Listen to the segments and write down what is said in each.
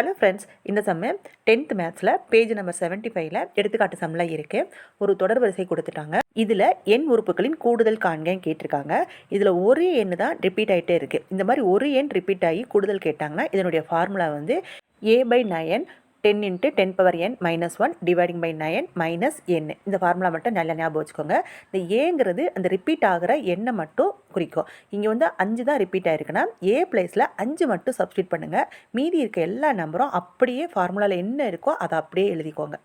Hello friends இந்த sum tenth மேத்ஸில் page number seventy ஃபைவ்ல எடுத்துக்காட்டு சம்மில் இருக்குது ஒரு தொடர் வரிசை கொடுத்துட்டாங்க. இதில் எண் உறுப்புகளின் கூடுதல் காண்கன்னு கேட்டிருக்காங்க. இதில் ஒரு எண் தான் ரிப்பீட் ஆகிட்டே இருக்குது இந்த மாதிரி ஒரு எண் ரிப்பீட் ஆகி கூடுதல் கேட்டாங்கன்னா இதனுடைய ஃபார்முலா வந்து a by nine ten into ten power n minus one dividing by nine minus n இந்த ஃபார்முலா மட்டும் நல்லா ஞாபகம் வச்சுக்கோங்க. இந்த ஏங்கிறது அந்த ரிப்பீட் ஆகிற எண்ணை மட்டும் குறிக்கும். இங்கே வந்து அஞ்சு தான் ரிப்பீட் ஆயிருக்குன்னா ஏ பிளேஸில் அஞ்சு மட்டும் சப்ஸ்டியூட் பண்ணுங்கள் மீதி இருக்க எல்லா நம்பரும் அப்படியே ஃபார்முலாவில் என்ன இருக்கோ அதை அப்படியே எழுதிக்கோங்க.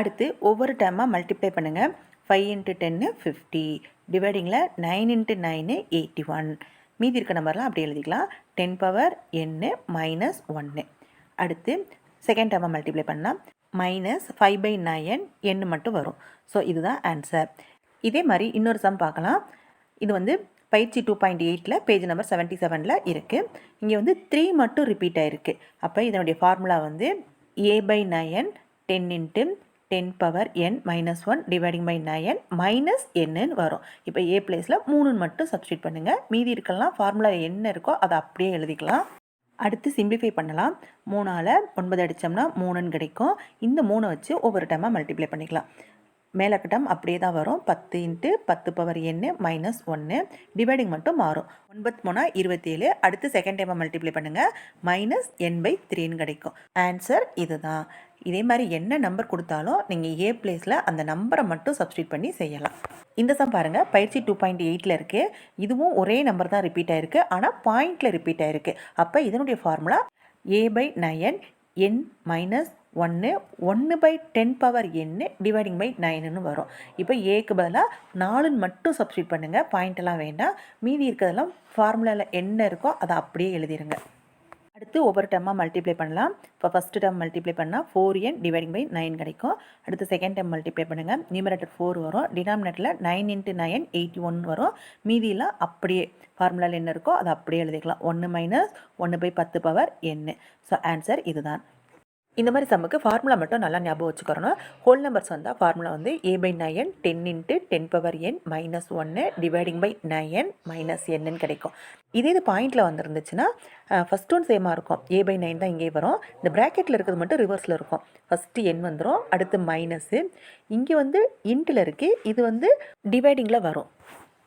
அடுத்து ஒவ்வொரு டேர்மாக மல்டிப்ளை பண்ணுங்கள் ஃபைவ் இன்ட்டு டென்னு fifty டிவைடிங்கில் nine into nine eighty one மீதி இருக்க நம்பர்லாம் அப்படியே எழுதிக்கலாம். டென் பவர் என்னு மைனஸ் ஒன்று அடுத்து செகண்ட் டேர்மை மல்டிப்ளை பண்ணால் மைனஸ் ஃபைவ் பை நயன் எண்ணு மட்டும் வரும். ஸோ இதுதான் ஆன்சர் இதே மாதிரி இன்னொரு சம் பார்க்கலாம். இது வந்து பயிற்சி டூ பாயிண்ட் எயிட்டில் பேஜ் நம்பர் செவன்ட்டி செவனில் இருக்குது இங்கே வந்து த்ரீ மட்டும் ரிப்பீட் ஆகிருக்கு அப்போ இதனுடைய ஃபார்முலா வந்து a by nine ten into ten power n minus one dividing by nine minus n வரும். இப்போ ஏ பிளேஸில் மூணுன்னு மட்டும் சப்ஸ்டியூட் பண்ணுங்கள் மீதி இருக்கலாம் ஃபார்முலா என்ன இருக்கோ அதை அப்படியே எழுதிக்கலாம். அடுத்து சிம்பிளிஃபை பண்ணலாம். மூணால் ஒன்பது அடித்தோம்னா மூணுன்னு கிடைக்கும். இந்த மூணை வச்சு ஒவ்வொரு டைமாக மல்டிப்ளை பண்ணிக்கலாம். மேலக்கட்டம் அப்படியே தான் வரும். பத்து இன்ட்டு பத்து பவர் எண்ணு மைனஸ் ஒன்று டிவைடிங் மட்டும் மாறும். ஒன்பத்து மூணா இருபத்தேழு. அடுத்து செகண்ட் டைமாக மல்டிப்ளை பண்ணுங்கள் மைனஸ் என் பை த்ரீன்னு கிடைக்கும். ஆன்சர் இதுதான். இதே மாதிரி என்ன நம்பர் கொடுத்தாலும் நீங்கள் ஏ பிளேஸில் அந்த நம்பரை மட்டும் சப்ஸ்டியூட் பண்ணி செய்யலாம். இந்த சம் பாருங்கள் பயிற்சி டூ பாயிண்ட் எயிட்டில் இருக்குது இதுவும் ஒரே நம்பர் தான் ரிப்பீட் ஆயிருக்கு. ஆனால் பாயிண்டில் ரிப்பீட் ஆயிருக்கு. அப்போ இதனுடைய formula a by nine n minus ஒன்று ஒன்று by ten power n dividing by நைனுன்னு வரும். இப்போ ஏக்கு பதிலாக நாலுன்னு மட்டும் சப்ஸ்டியூட் பண்ணுங்கள் பாயிண்டெல்லாம் வேண்டாம். மீதி இருக்கிறதெல்லாம் ஃபார்முலாவில் என்ன இருக்கோ அதை அப்படியே எழுதிடுங்க அடுத்து ஒவ்வொரு டேர்மாக மல்டிப்ளை பண்ணலாம். இப்போ ஃபஸ்ட்டு டேம் மல்டிப்ளை பண்ணால் four n dividing by nine கிடைக்கும். அடுத்து செகண்ட் டைம் மல்டிப்ளை பண்ணுங்கள் நியூமரேட்டர் ஃபோர் வரும். டினாமினேட்டரில் nine into nine eighty one வரும். மீதியெல்லாம் அப்படியே ஃபார்முலாவில் என்ன இருக்கோ அதை அப்படியே எழுதிக்கலாம். ஒன்று மைனஸ் ஒன்று பை பத்து பவர் என்னு ஸோ ஆன்சர் இதுதான். இந்த மாதிரி சம்முக்கு ஃபார்முலா மட்டும் நல்லா ஞாபகம் வச்சுக்கிறோம் ஹோல் நம்பர்ஸ் வந்தால் ஃபார்முலா வந்து a by nine ten into ten power n minus ஒன்று டிவைடிங் பை நயன் மைனஸ் என்னன்னு கிடைக்கும். இதே இது பாயிண்டில் வந்துருந்துச்சுன்னா ஃபஸ்ட் ஒன் சேமாக இருக்கும். ஏ பை நைன் தான் இங்கே வரும். இந்த ப்ராக்கெட்டில் இருக்கிறது மட்டும் ரிவர்ஸில் இருக்கும். ஃபஸ்ட்டு என் வந்துடும் அடுத்து மைனஸு இங்கே வந்து இன்ட்டில் இருக்குது இது வந்து டிவைடிங்கில் வரும்.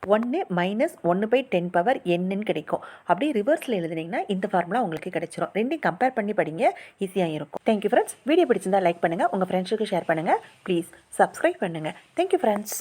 ஒன்று மைனஸ் ஒன்று பை டென் பவர் என்னன்னு கிடைக்கும். அப்படியே ரிவர்ஸில் எழுதுனீங்கன்னா இந்த ஃபார்முலா உங்களுக்கு கிடைச்சிரும். ரெண்டையும் கம்பேர் பண்ணி படிங்க ஈஸியாக இருக்கும். தேங்க்யூ ஃப்ரெண்ட்ஸ் வீடியோ பிடிச்சிருந்தா லைக் பண்ணுங்கள் உங்கள் ஃப்ரெண்ட்ஸுக்கு ஷேர் பண்ணுங்கள் ப்ளீஸ் சப்ஸ்கிரைப் பண்ணுங்கள் தேங்க்யூ ஃப்ரெண்ட்ஸ்